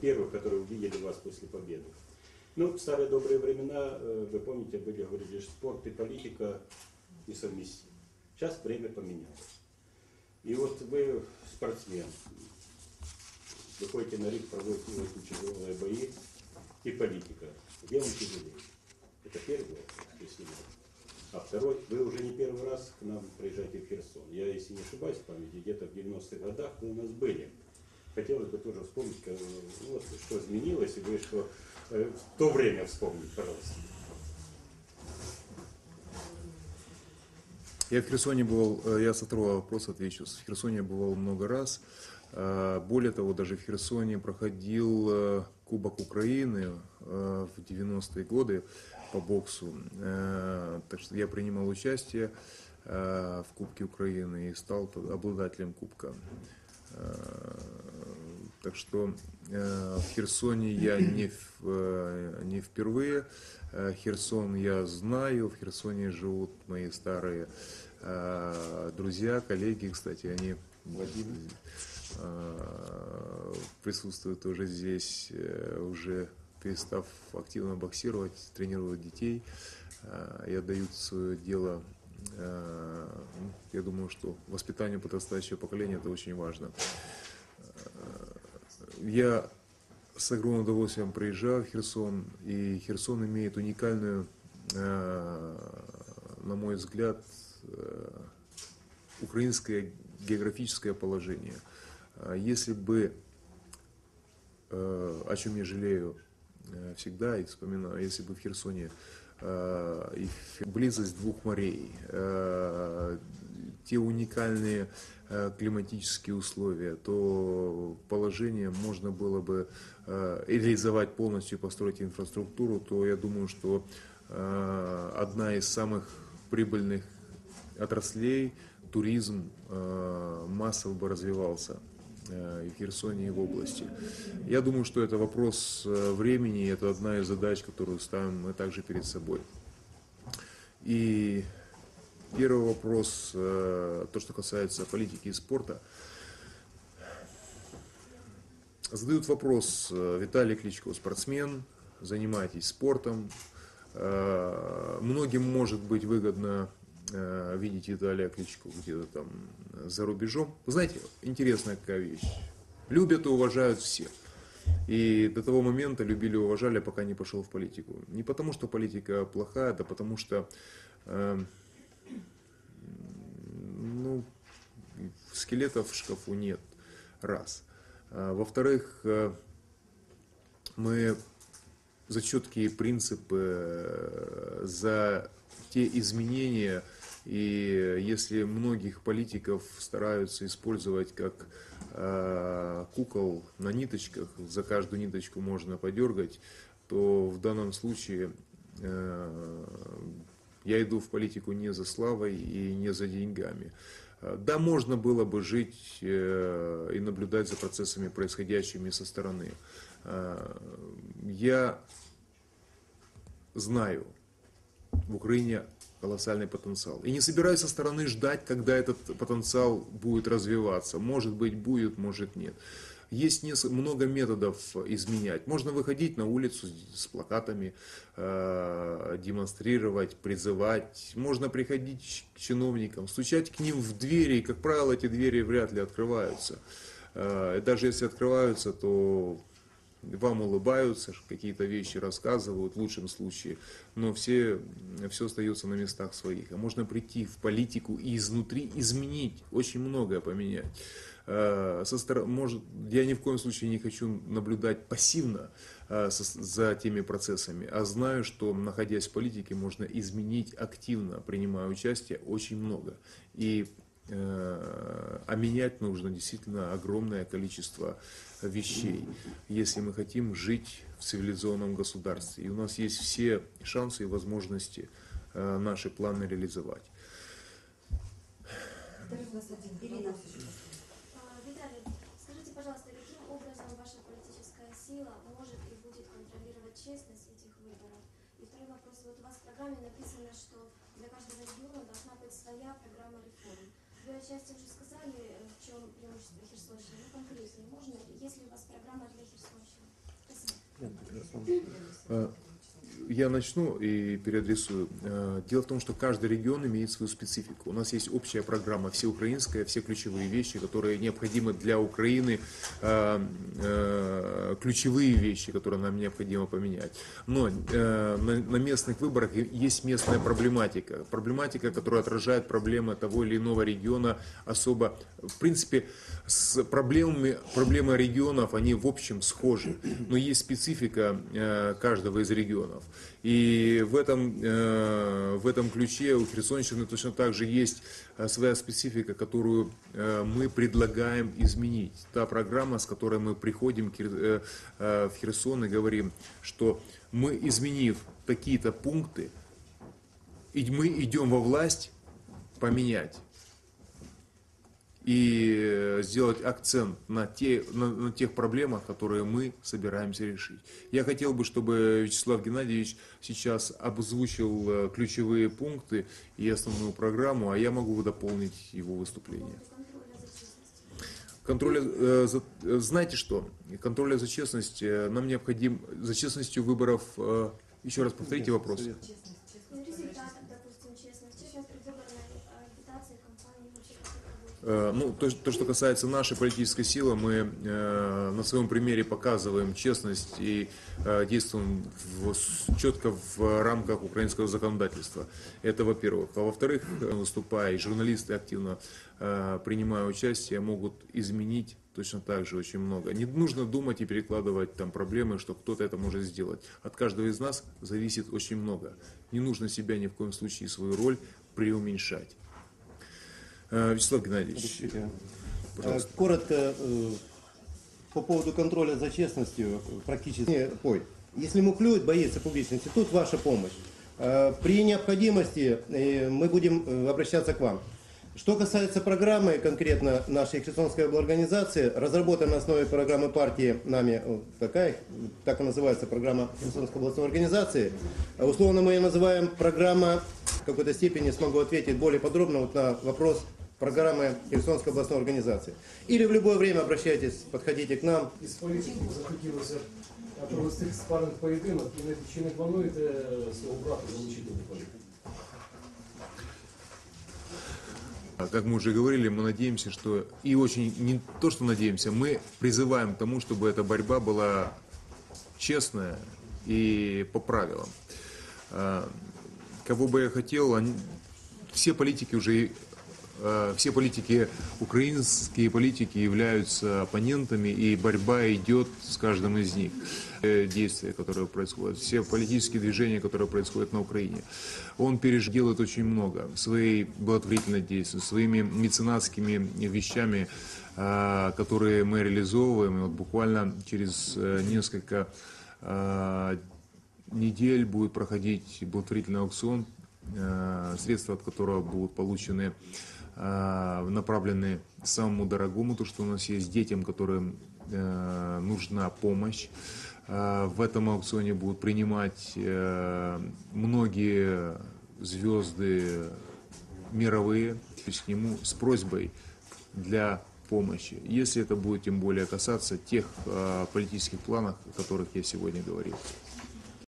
первых, которые увидели вас после победы. Ну, в старые добрые времена, э, вы помните, были говорили, что спорт и политика несовместимы. Сейчас время поменялось. И вот вы спортсмен, выходите на ринг, проводите очень тяжелые бои, и политика. Где он тяжелее? Это первый если нет. А второй, вы уже не первый раз к нам приезжаете в Херсон. Я, если не ошибаюсь, в памяти, где-то в 90-х годах вы у нас были. Хотелось бы тоже вспомнить, ну, вот, что изменилось, и вы что э, в то время вспомнить, пожалуйста. Я в Херсоне был, э, я со второго вопроса отвечу. В Херсоне я бывал много раз. Э, Более того, даже в Херсоне проходил э, Кубок Украины э, в 90-е годы по боксу. Э, Так что я принимал участие э, в Кубке Украины и стал обладателем Кубка. Так что э, в Херсоне я не, в- э, не впервые. Э, Херсон я знаю, в Херсоне живут мои старые друзья, коллеги, кстати, они Вадим э, присутствуют уже здесь, уже перестав активно боксировать, тренируют детей и отдают свое дело. ну, Я думаю, что воспитание подрастающего поколения это очень важно. Я с огромным удовольствием приезжаю в Херсон, и Херсон имеет уникальную, э, на мой взгляд, э, украинское географическое положение. А Если бы, э, о чем я жалею всегда и вспоминаю, если бы в Херсоне и в- близость двух морей, те уникальные э, климатические условия, то положение можно было бы э, реализовать полностью, построить инфраструктуру, то я думаю, что э, одна из самых прибыльных отраслей, туризм массово бы развивался в Херсоне, и в области. Я думаю, что это вопрос времени, это одна из задач, которую ставим мы также перед собой. И первый вопрос, э, то, что касается политики и спорта. Задают вопрос, э, Виталий Кличко, спортсмен, занимаетесь спортом. Э, Многим может быть выгодно видеть Виталия Кличко где-то там за рубежом. Вы знаете, интересная какая вещь. Любят и уважают все. И до того момента любили и уважали, пока не пошел в политику. Не потому, что политика плохая, да потому что ну, скелетов в шкафу нет. Раз. А, Во-вторых, э, мы за четкие принципы, э, за те изменения, и если многих политиков стараются использовать как э, кукол на ниточках, за каждую ниточку можно подергать, то в данном случае э, я иду в политику не за славой и не за деньгами. Э, Да, можно было бы жить э, и наблюдать за процессами, происходящими со стороны. Э, Я знаю, в Украине колоссальный потенциал. И не собираюсь со стороны ждать, когда этот потенциал будет развиваться. Может быть, будет, может нет. Есть много методов изменять. Можно выходить на улицу с плакатами, э, демонстрировать, призывать. Можно приходить к чиновникам, стучать к ним в двери. И, как правило, эти двери вряд ли открываются. Э, даже если открываются, то вам улыбаются, какие-то вещи рассказывают в лучшем случае, но все, все остается на местах своих. А можно прийти в политику и изнутри изменить, очень многое поменять. Э, Со стор- может, я ни в коем случае не хочу наблюдать пассивно со- за теми процессами, а знаю, что находясь в политике, можно изменить активно, принимая участие, очень много. И А менять нужно действительно огромное количество вещей, если мы хотим жить в цивилизованном государстве. И у нас есть все шансы и возможности э, наши планы реализовать. Ирина. А, Виталий, скажите, пожалуйста, каким образом ваша политическая сила может и будет контролировать честность этих выборов? И второй вопрос. Вот у вас в программе написано, что для каждого региона должна быть своя программа реформ. Вы отчасти уже сказали, э, в чем преимущество Херсонщины. Ну, конкретнее можно, если у вас программа для Херсонщины? Спасибо. Нет, я начну и переадресую. Э, Дело в том, что каждый регион имеет свою специфику. У нас есть общая программа всеукраинская, все ключевые вещи, которые необходимы для Украины, э, э, ключевые вещи, которые нам необходимо поменять. Но на местных выборах есть местная проблематика. Проблематика, которая отражает проблемы того или иного региона особо. В принципе, с проблемами, проблемы регионов, они в общем схожи, но есть специфика каждого из регионов. И в этом, э, в этом ключе у Херсонщины точно так же есть э, своя специфика, которую э, мы предлагаем изменить. Та программа, с которой мы приходим в Херсон и говорим, что мы, изменив такие-то пункты, мы идем во власть поменять и э, сделать акцент на, те, на, на тех проблемах, которые мы собираемся решить. Я хотел бы, чтобы Вячеслав Геннадьевич сейчас обозвучил э, ключевые пункты и основную программу, а я могу дополнить его выступление. Контроля за э, за- знаете что? Контроля за честность нам необходим, за честностью выборов, э, еще раз повторите вопрос. Ну, результатов, допустим, честность, честность предвыборной агитации, кампании, вообще как это будет. Э, Ну, то, то, что касается нашей политической силы, мы э, на своем примере показываем честность и э, действуем в- четко в рамках украинского законодательства. Это во-первых. А во-вторых, э, выступая, и журналисты активно э, принимая участие, могут изменить точно так же очень много. Не нужно думать и перекладывать там проблемы, что кто-то это может сделать. От каждого из нас зависит очень много. Не нужно себя ни в коем случае свою роль преуменьшать. Э, Вячеслав Геннадьевич, пожалуйста. Э, Коротко э, по поводу контроля за честностью, э, практически. Ой, если мухлюет, боится публичности, тут ваша помощь. Э, При необходимости э, мы будем э, обращаться к вам. Что касается программы, конкретно нашей Херсонской организации, разработана на основе программы партии нами, э, такая, так и называется, программа Херсонской областной организации. Э, Условно мы ее называем программа, в какой-то степени смогу ответить более подробно вот на вопрос программы Херсонской областной организации. Или в любое время обращайтесь, подходите к нам. Із політики захотілося провести спаринг поєдинок і не, чи не плануєте свого брата залучити до політики? А Как мы уже говорили, мы надеемся, что и очень не то, что надеемся, мы призываем к тому, чтобы эта борьба была честная и по правилам. А, Кого бы я хотел, они- все политики уже, э, все политики, украинские политики являются оппонентами, и борьба идет с каждым из них. Э, Действия, которые происходят, все политические движения, которые происходят на Украине. Он переж делает очень много своей благотворительной деятельностью, своими меценатскими вещами, а, которые мы реализовываем. И вот буквально через э, несколько недель будет проходить благотворительный аукцион, э, средства от которого будут получены, э, направлены самому дорогому, то, что у нас есть, детям, которым э, нужна помощь. Э, В этом аукционе будут принимать э, многие звезды мировые к нему с просьбой для помощи, если это будет тем более касаться тех э, политических планов, о которых я сегодня говорил.